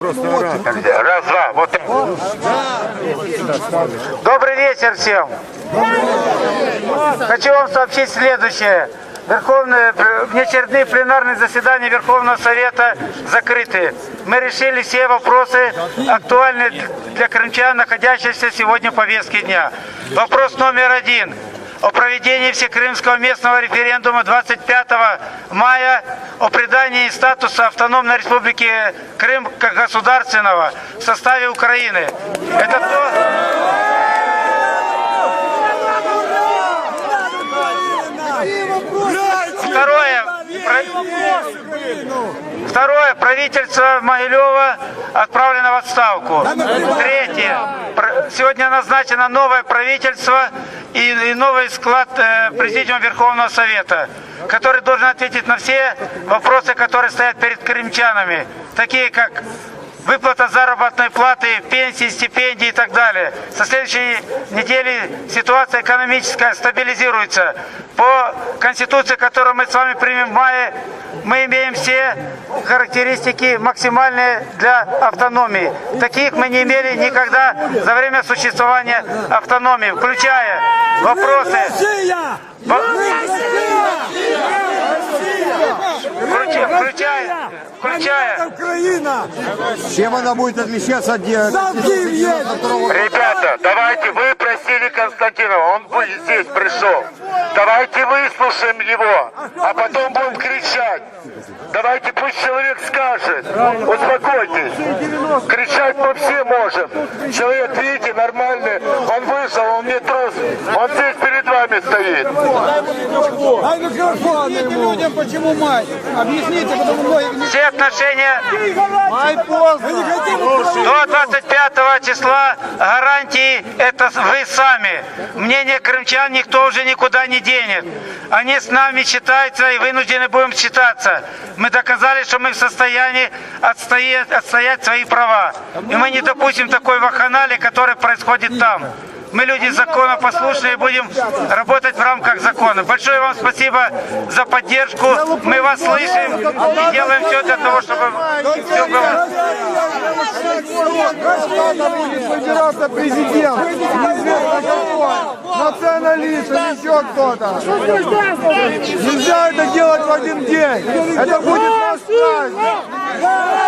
Раз, два, вот так. Добрый вечер всем. Хочу вам сообщить следующее. Верховное, внеочередные пленарные заседания Верховного Совета закрыты. Мы решили все вопросы, актуальные для крымчан, находящиеся сегодня в повестке дня. Вопрос номер один о проведении всекрымского местного референдума 25 мая о придании статуса автономной республики Крым как государственного в составе Украины. Это то... Второе. Второе. Правительство Могилева отправлено в отставку. Третье. Сегодня назначено новое правительство и, и новый склад э, Президиума Верховного Совета, который должен ответить на все вопросы, которые стоят перед крымчанами, такие как выплата заработной платы, пенсии, стипендии и так далее. Со следующей недели ситуация экономическая стабилизируется. По Конституции, которую мы с вами примем в мае, мы имеем все характеристики максимальные для автономии. Таких мы не имели никогда за время существования автономии, включая вопросы... во- включая, включая, включая Украина! Чем она будет отличаться от! Ребята, давайте вы просили Константинова, он здесь пришел. Давайте выслушаем его, а потом будем кричать. Давайте пусть человек скажет. Успокойтесь. Кричать мы все можем. Человек, видите, нормальный. Он вышел, он не трус. Он здесь вами стоит. Дай микрофон ему! людям, почему май? Объясните, потому многие не... Все отношения Май поздно! Мы не хотим Украину! До 25 числа гарантии это вы сами. Мнение крымчан никто уже никуда не денет. Они с нами считаются и вынуждены будем считаться. Мы доказали, что мы в состоянии отстоять, отстоять свои права. И мы не допустим такой вакханалии, который происходит там. Мы люди законопослушные, будем работать в рамках закона. Большое вам спасибо за поддержку. Мы вас слышим и делаем все для того, чтобы все было. Когда будет еще кто-то. Нельзя это делать в один день. Это будет наш праздник.